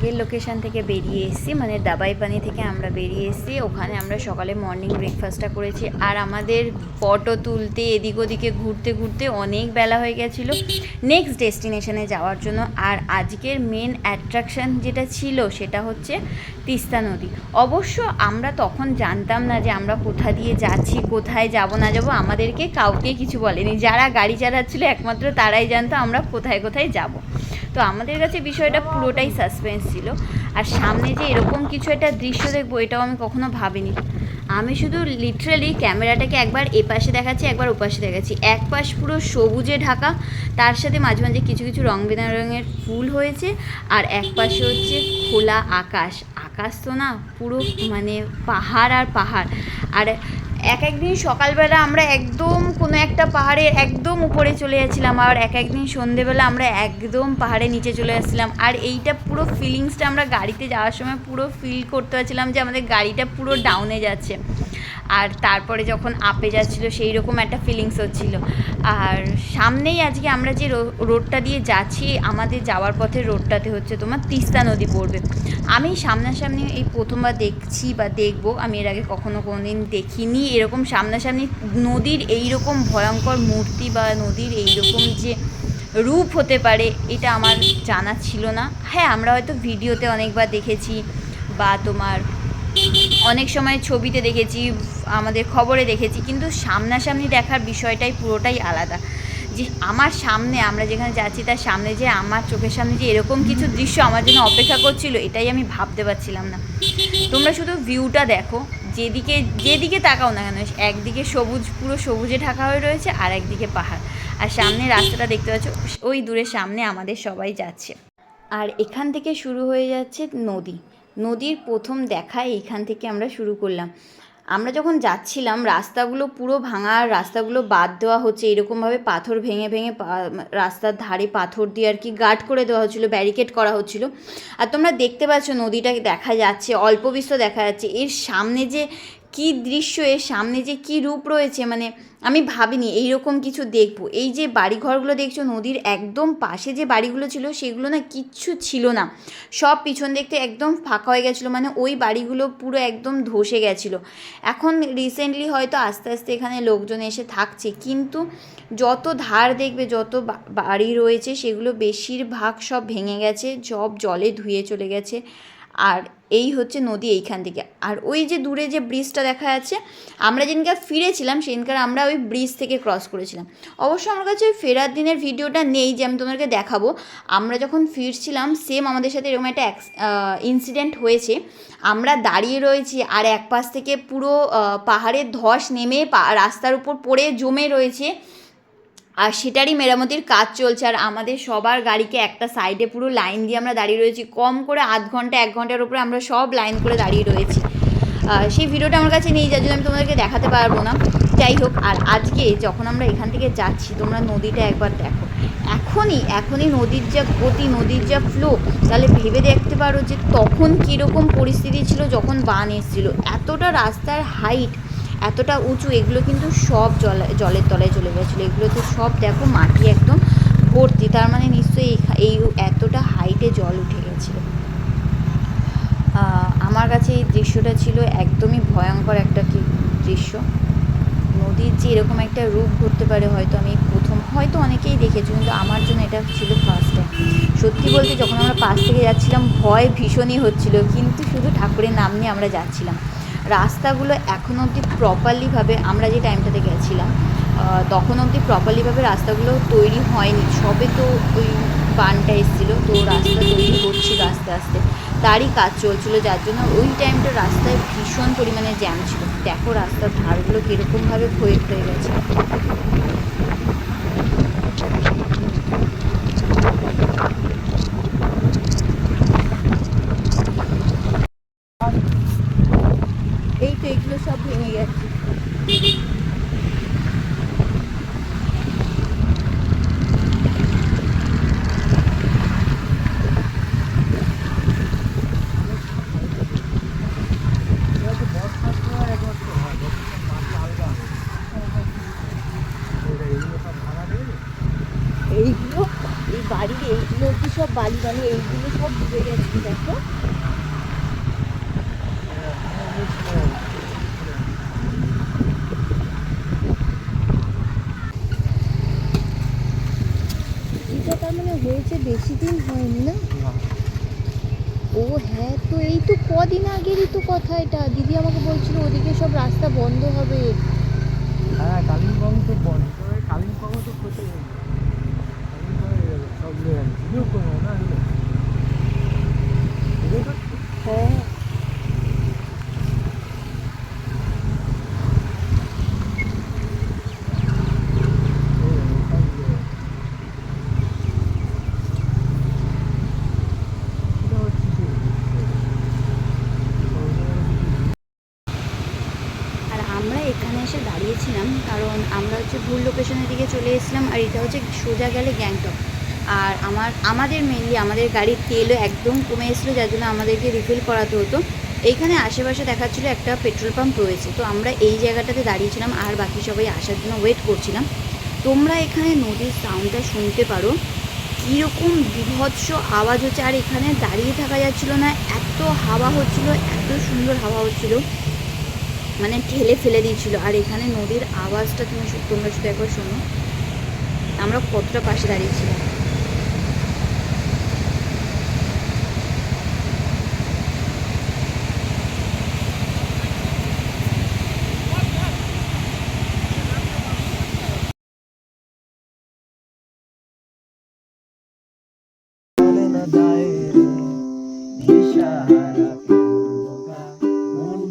আগের লোকেশন থেকে বেরিয়ে এসেছি মানে দাবাই পানি থেকে আমরা বেরিয়ে এসেছি। ওখানে আমরা সকালে মর্নিং ব্রেকফাস্টটা করেছি। আর আমাদের ফটো তুলতে এদিক ওদিকে ঘুরতে ঘুরতে অনেক বেলা হয়ে গেছিল। নেক্সট ডেস্টিনেশনে যাওয়ার জন্য। আর আজকের মেন অ্যাট্রাকশন যেটা ছিল সেটা হচ্ছে তিস্তা নদী। অবশ্য আমরা তখন জানতাম না যে আমরা কোথা দিয়ে যাচ্ছি, কোথায় যাব, না যাব। আমাদেরকে কাউকে কিছু বলেনি। যারা গাড়ি চালাচ্ছিল একমাত্র তারাই জানতো আমরা কোথায় কোথায় যাব। তো আমাদের কাছে বিষয়টা পুরোটাই সাসপেন্স ছিল। আর সামনে যে এরকম কিছু একটা দৃশ্য দেখব, এটাও আমি কখনো ভাবিনি। আমি শুধু লিটারালি ক্যামেরাটাকে একবার এপাশে দেখাচ্ছি, একবার ওপাশে দেখাচ্ছি। এক পাশ পুরো সবুজে ঢাকা, তার সাথে মাঝে মাঝে কিছু কিছু রং বেরঙের ফুল হয়েছে, আর এক পাশে হচ্ছে খোলা আকাশ। আকাশ তো না, পুরো মানে পাহাড় আর পাহাড়। আর এক একদিন সকালবেলা আমরা একদম কোনো একটা পাহাড়ের একদম উপরে চলে যাচ্ছিলাম আর এক একদিন সন্ধেবেলা আমরা একদম পাহাড়ের নিচে চলে আসছিলাম। আর এইটা পুরো ফিলিংসটা আমরা গাড়িতে যাওয়ার সময় পুরো ফিল করতে পারছিলাম যে আমাদের গাড়িটা পুরো ডাউনে যাচ্ছে। আর তারপরে যখন আপে যাচ্ছিল সেই রকম একটা ফিলিংস হচ্ছিল। আর সামনেই আজকে আমরা যে রোডটা দিয়ে যাচ্ছি, আমাদের যাওয়ার পথে রোডটাতে হচ্ছে তোমার তিস্তা নদী পড়বে। আমি সামনাসামনি এই প্রথমবার দেখছি বা দেখব, আমি এর আগে কখনো কোনোদিন দেখিনি। এরকম সামনাসামনি নদীর এই রকম ভয়ঙ্কর মূর্তি বা নদীর এই রকম যে রূপ হতে পারে, এটা আমার জানা ছিল না। হ্যাঁ আমরা হয়তো ভিডিওতে অনেকবার দেখেছি বা তোমার অনেক সময় ছবিতে দেখেছি, আমাদের খবরে দেখেছি, কিন্তু সামনাসামনি দেখার বিষয়টাই পুরোটাই আলাদা। যে আমার সামনে, আমরা যেখানে যাচ্ছি, তার সামনে যে আমার চোখের সামনে যে এরকম কিছু দৃশ্য আমার জন্য অপেক্ষা করছিল, এটাই আমি ভাবতে পারছিলাম না। তোমরা শুধু ভিউটা দেখো, যেদিকে যেদিকে তাকাও না কেন, একদিকে সবুজ, পুরো সবুজে ঢাকা হয়ে রয়েছে, আর একদিকে পাহাড়। আর সামনে রাস্তাটা দেখতে পাচ্ছ, ওই দূরের সামনে আমাদের সবাই যাচ্ছে। আর এখান থেকে শুরু হয়ে যাচ্ছে নদী। নদীর প্রথম দেখা এইখান থেকে আমরা শুরু করলাম। আমরা যখন যাচ্ছিলাম, রাস্তাগুলো পুরো ভাঙা আর রাস্তাগুলো বাদ দেওয়া হচ্ছে, এরকমভাবে পাথর ভেঙে ভেঙে রাস্তার ধারে পাথর দিয়ে আর কি গার্ড করে দেওয়া হচ্ছিল ব্যারিকেড করা হচ্ছিল। আর তোমরা দেখতে পাচ্ছ নদীটাকে দেখা যাচ্ছে, অল্প বিস্তর দেখা যাচ্ছে। এর সামনে যে কী দৃশ্য, এর সামনে যে কী রূপ রয়েছে মানে আমি ভাবিনি, এইরকম কিছু দেখব। এই যে বাড়িঘরগুলো দেখছ, নদীর একদম পাশে যে বাড়িগুলো ছিল, সেগুলো না কিচ্ছু ছিল না। সব পিছন দেখতে একদম ফাঁকা হয়ে গেছিল মানে ওই বাড়িগুলো পুরো একদম ধসে গেছিল। এখন রিসেন্টলি হয়তো আস্তে আস্তে এখানে লোকজন এসে থাকছে, কিন্তু যত ধার দেখবে, যত বাড়ি রয়েছে, সেগুলো বেশিরভাগ সব ভেঙে গেছে, সব জলে ধুয়ে চলে গেছে। আর এই হচ্ছে নদী এইখান থেকে। আর ওই যে দূরে যে ব্রিজটা দেখা যাচ্ছে, আমরা যেদিনকার ফিরেছিলাম, সেদিনকার আমরা ওই ব্রিজ থেকে ক্রস করেছিলাম। অবশ্য আমার কাছে ওই ফেরার দিনের ভিডিওটা নেই যে আমি তোমাদেরকে দেখাবো। আমরা যখন ফিরছিলাম সেম আমাদের সাথে এরকম একটা ইনসিডেন্ট হয়েছে। আমরা দাঁড়িয়ে রয়েছি আর এক পাশ থেকে পুরো পাহাড়ের ধস নেমে রাস্তার উপর পড়ে জমে রয়েছে আর সেটারই মেরামতির কাজ চলছে। আর আমাদের সবার গাড়িকে একটা সাইডে পুরো লাইন দিয়ে আমরা দাঁড়িয়ে রয়েছি। কম করে আধ ঘণ্টা, এক ঘণ্টার উপরে আমরা সব লাইন করে দাঁড়িয়ে রয়েছি। সেই ভিডিওটা আমার কাছে নেই, যার জন্য আমি তোমাদেরকে দেখাতে পারব না। যাই হোক, আর আজকে যখন আমরা এখান থেকে যাচ্ছি, তোমরা নদীটা একবার দেখো। এখনই এখনই নদীর যা গতি, নদীর যা ফ্লো তাহলে ভেবে দেখতে পারো যে তখন কীরকম পরিস্থিতি ছিল যখন বান এসেছিল। এতটা রাস্তার হাইট এতটা উঁচু, এগুলো কিন্তু সব জলে, জলের তলায় চলে গেছিল। এগুলো তো সব দেখো মাটি একদম ভর্তি, তার মানে নিশ্চয়ই এই- এতটা হাইটে জল উঠে গেছিল। আমার কাছে এই দৃশ্যটা ছিল একদমই ভয়ঙ্কর একটা কি দৃশ্য। নদীর যে এরকম একটা রূপ ঘটতে পারে হয়তো আমি প্রথম, হয়তো অনেকেই দেখেছি, কিন্তু আমার জন্য এটা ছিল ফার্স্ট টাইম সত্যি বলতে যখন আমরা পাশ থেকে যাচ্ছিলাম, ভয় ভীষণই হচ্ছিল, কিন্তু শুধু ঠাকুরের নাম নিয়ে আমরা যাচ্ছিলাম। রাস্তাগুলো এখন অবধি প্রপারলিভাবে আমরা যে টাইমটাতে গেছিলাম তখন অবধি প্রপারলিভাবে রাস্তাগুলো তৈরি হয়নি। সবে তো ওই বানটা এসেছিল, তো রাস্তা তৈরি হচ্ছিল আস্তে আস্তে। তারই কাজ চলছিল, যার জন্য ওই টাইমটা রাস্তায় ভীষণ পরিমাণে জ্যাম ছিল। দেখো রাস্তার ধারগুলো কীরকমভাবে ক্ষয়ে হয়ে গেছে এই তো এগুলো সব ভেঙে গেছে এইগুলো এই বাড়ির এইগুলো কি সব, বালি বালি, এইগুলো সব ডুবে গেছে, দেখো। এটা তার মানে হয়েছে বেশি দিন হয়নি না? ও হ্যাঁ তো এই তো কদিন আগেরই তো কথা এটা। দিদি আমাকে বলছিল ওদিকে সব রাস্তা বন্ধ হবে। হ্যাঁ কালিম্পং তো বন্ধ। কালিম্পং তো ক্ষতি হয়ে এখানে এসে দাঁড়িয়েছিলাম, কারণ আমরা হচ্ছে ভুল লোকেশনের দিকে চলে এসেছিলাম, আর এটা হচ্ছে সোজা গেলে গ্যাংটক। আর আমার, আমাদের মেনলি আমাদের গাড়ির তেলও একদম কমে এসেছিল, যার জন্য আমাদেরকে রিফিল করাতে হতো। এইখানে আশেপাশে দেখাচ্ছিলো একটা পেট্রোল পাম্প রয়েছে। তো আমরা এই জায়গাটাতে দাঁড়িয়েছিলাম আর বাকি সবাই আসার জন্য ওয়েট করছিলাম। তোমরা এখানে নদীর সাউন্ডটা শুনতে পারো। কীরকম বিভৎস আওয়াজ হচ্ছে। আর এখানে দাঁড়িয়ে থাকা যাচ্ছিল না, এত হাওয়া হচ্ছিল, এত সুন্দর হাওয়া হচ্ছিল। মানে ঠেলে ফেলে দিয়েছিল আর এখানে নদীর আওয়াজটা তুমি তোমরা শুধু একবার শোনো। আমরা কতটা পাশে দাঁড়িয়েছিলাম।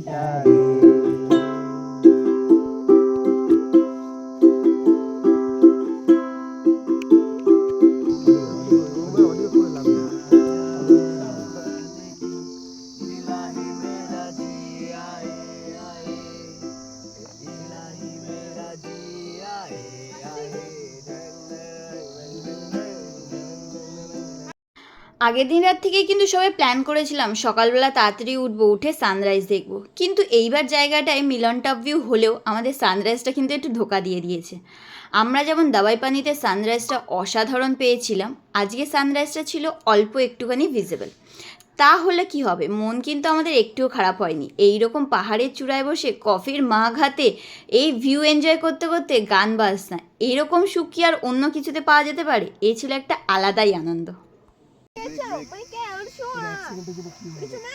Yeah. আগের দিন রাত থেকেই কিন্তু সবাই প্ল্যান করেছিলাম, সকালবেলা তাড়াতাড়ি উঠবো, উঠে সানরাইজ দেখব। কিন্তু এইবার জায়গাটায় মিলন টপ ভিউ হলেও আমাদের সানরাইজটা কিন্তু একটু ধোকা দিয়ে দিয়েছে। আমরা যেমন দাবাই পানিতে সানরাইজটা অসাধারণ পেয়েছিলাম, আজকে সানরাইজটা ছিল অল্প একটুখানি ভিজিবল তাহলে কি হবে? মন কিন্তু আমাদের একটুও খারাপ হয়নি। এই রকম পাহাড়ের চূড়ায় বসে কফির মাঘ হাতে এই ভিউ এনজয় করতে করতে গান বাজনা এইরকম সুখ কি আর অন্য কিছুতে পাওয়া যেতে পারে? এ ছিল একটা আলাদাই আনন্দ।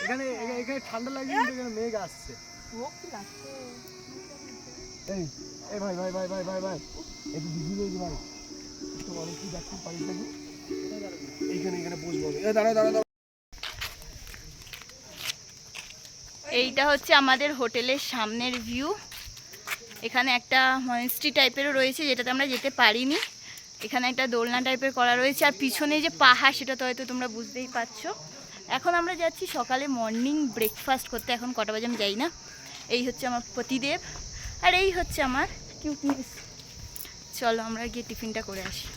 এখানে এখানে- এখানে ঠান্ডা লাগছে এখানে মেঘ আসছে। এই এই ভাই ভাই ভাই ভাই ভাই ভাই। একটু বিজি রয়েছে ভাই। একটু অনেক কি দেখতে পারি এইখানে এখানে বসবো এ দাঁড়া দাঁড়া দাঁড়া এইটা হচ্ছে আমাদের হোটেলের সামনের ভিউ। এখানে একটা মনেস্ট্রি টাইপেরও রয়েছে যেটাতে আমরা যেতে পারিনি। এখানে একটা দোলনা টাইপের করা রয়েছে, আর পিছনে যে পাহাড়, সেটা তো হয়তো তোমরা বুঝতেই পারছ। এখন আমরা যাচ্ছি সকালে মর্নিং ব্রেকফাস্ট করতে, এখন কটা বাজে আমি যাই না। এই হচ্ছে আমার পতিদেব আর এই হচ্ছে আমার কিউটনেস চলো আমরা গিয়ে টিফিনটা করে আসি।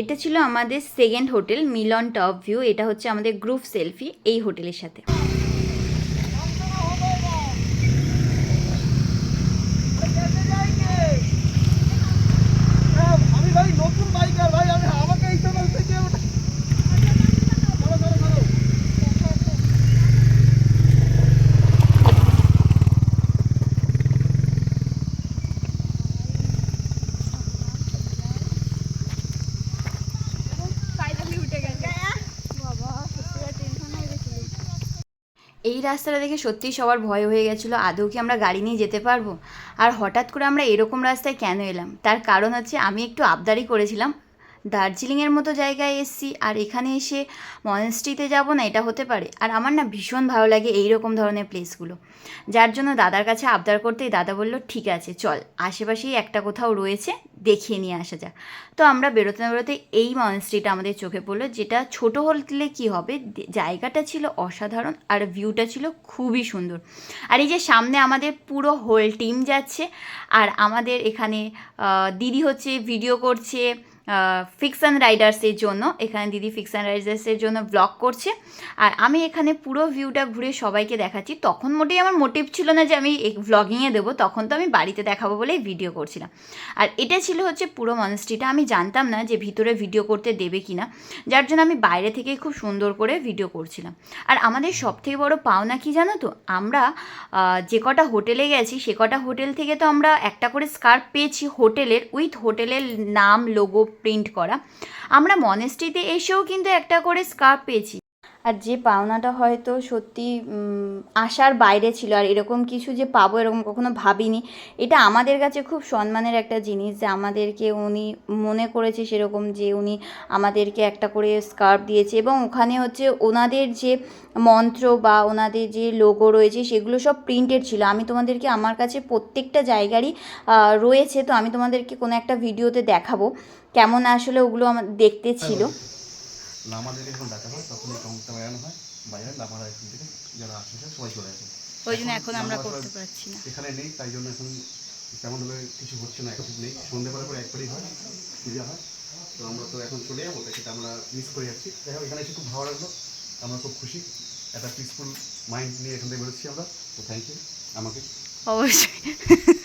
এটা ছিল আমাদের second hotel Milan top view এটা হচ্ছে আমাদের গ্রুপ সেলফি এই হোটেলের সাথে আমি ভাই নতুন বাইকার ভাই আমি আমাকে এই চ্যানেল থেকে ওটা ধরো ধরো ধরো এই রাস্তাটা দেখে সত্যিই সবার ভয় হয়ে গেছিল, আদৌ কি আমরা গাড়ি নিয়ে যেতে পারব? আর হঠাৎ করে আমরা এরকম রাস্তায় কেন এলাম? তার কারণ হচ্ছে আমি একটু আবদারি করেছিলাম দার্জিলিংয়ের মতো জায়গায় এসছি, আর এখানে এসে মনেস্ট্রিতে যাব না, এটা হতে পারে। আর আমার না ভীষণ ভালো লাগে এই রকম ধরনের প্লেসগুলো। যার জন্য দাদার কাছে আবদার করতেই দাদা বলল, ঠিক আছে, চল। আশেপাশেই একটা কোথাও রয়েছে, দেখিয়ে নিয়ে আসা যাক। তো আমরা বেরোতে না বেরোতে এই মনেস্ট্রিটা আমাদের চোখে পড়ল, যেটা ছোট হলে কি হবে? জায়গাটা ছিল অসাধারণ, আর ভিউটা ছিল খুবই সুন্দর। আর এই যে সামনে আমাদের পুরো হোল টিম যাচ্ছে, আর আমাদের এখানে দিদি হচ্ছে ভিডিও করছে ফিকশন রাইডার্সের জন্য, এখানে দিদি ফিকশন রাইডার্সের জন্য ব্লগ করছে। আর আমি এখানে পুরো ভিউটা ঘুরে সবাইকে দেখাচ্ছি। তখন মোটেই আমার মোটিভ ছিল না যে আমি ব্লগিংয়ে দেবো, তখন তো আমি বাড়িতে দেখাবো বলেই ভিডিও করছিলাম। আর এটা ছিল হচ্ছে পুরো মনস্ট্রিটা আমি জানতাম না যে ভিতরে ভিডিও করতে দেবে কি না যার জন্য আমি বাইরে থেকেই খুব সুন্দর করে ভিডিও করছিলাম। আর আমাদের সবথেকে বড় পাওনা কি জানো তো? আমরা যে কটা হোটেলে গেছি, সে কটা হোটেল থেকে তো আমরা একটা করে স্কার্ফ পেয়েছি হোটেলের। উইথ হোটেলের নাম লোগো প্রিন্ট করা। আমরা মনেস্ট্রিতে এসেও কিন্তু একটা করে স্কার্ফ পেয়েছি। আর যে পাওনাটা হয়তো সত্যি আশার বাইরে ছিল আর এরকম কিছু যে পাবো এরকম কখনো ভাবিনি, এটা আমাদের কাছে খুব সম্মানের একটা জিনিস যে আমাদেরকে উনি মনে করেছে সেরকম যে উনি আমাদেরকে একটা করে স্কার্ফ দিয়েছে এবং ওখানে হচ্ছে ওনাদের যে মন্ত্র বা ওনাদের যে লোগো রয়েছে সেগুলো সব প্রিন্টেড ছিল। আমি তোমাদেরকে আমার কাছে প্রত্যেকটা জায়গারই রয়েছে, তো আমি তোমাদেরকে কোনো একটা ভিডিওতে দেখাবো। কেমন আসলে ওগুলো আমার দেখতে ছিল। লামাদের যখন ডাকা হয় তখন এই কাউন্টটা বাজানো হয় বাজার লামারা এখান থেকে যারা আসে সবাই চলে আসে। ওই জন্য এখন আমরা করতে পারছি না। এখানে নেই তাই জন্য এখন তেমনভাবে কিছু হচ্ছে না এখন নেই। সন্ধ্যেবেলা করে একবারই হয় পূজা হয়। তো আমরা তো এখন চলে যাব সেটা আমরা মিস করে যাচ্ছি। দেখো এখানে এসে খুব ভালো লাগল আমরা খুব খুশি। একটা পিসফুল মাইন্ড নিয়ে এখান থেকে বেরোচ্ছি আমরা। তো থ্যাংক ইউ আমাকে। অবশ্যই।